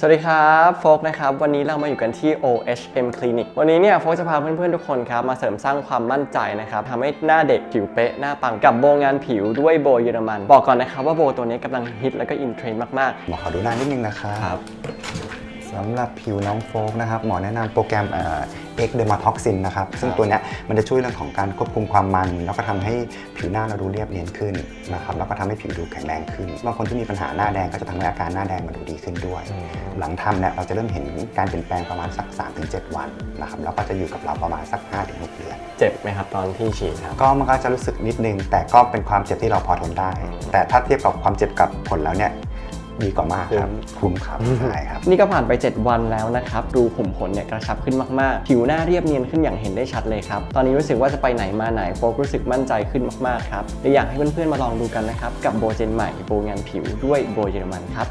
สวัสดีครับโฟกนะครับ วันนี้เรามาอยู่กันที่ OHM Clinic วันนี้เนี่ยโฟกจะพาเพื่อนๆ ทุกคนครับ มาเสริมสร้างความมั่นใจนะครับทำให้หน้าเด็กผิวเป๊ะ หน้าปังกับโบงานผิวด้วยโบเยอรมัน บอกก่อนนะครับว่าโบตัวนี้กำลังฮิตแล้วก็อินเทรนด์มากหมอขอดูหน้านิดนึงนะครับๆครับ สำหรับผิวน้องโฟกนะครับหมอแนะนำโปรแกรมเอ็กเดอร์มาท็อกซินนะครับซึ่งตัวเนี้ยมันจะช่วยเรื่องของการควบคุมความมัน แล้วก็ทำให้ผิวหน้าเราดูเรียบเนียนขึ้นนะครับแล้วก็ทำให้ผิวดูแข็งแรงขึ้นบางคนที่มีปัญหาหน้าแดงก็จะทำให้อาการหน้าแดงมันดูดีขึ้นด้วยอืมหลังทำเนี่ยเราจะเริ่มเห็นการเปลี่ยนแปลงประมาณสัก 3-7 วันนะครับแล้วก็จะอยู่กับเราประมาณสัก 5-6 เดือน เจ็บไหมครับตอนที่ฉีดครับก็มันก็จะรู้สึกนิดนึง แต่ก็เป็นความเจ็บที่เราพอทนได้ แต่ถ้าเทียบกับความเจ็บกับผลแล้วเนี่ย ดีกว่ามากครับคุ้มครับใช่ครับ นี่ก็ผ่านไป 7 วันแล้วนะครับ ดูผมขนเนี่ยกระชับขึ้นมากๆ ผิวหน้าเรียบเนียนขึ้นอย่างเห็นได้ชัดเลยครับ ตอนนี้รู้สึกว่าจะไปไหนมาไหนโฟกรู้สึกมั่นใจขึ้นมากๆครับและอยากให้เพื่อนๆมาลองดูกันนะครับ กับโบเจนใหม่โบงานผิวด้วยโบเยอรมันครับ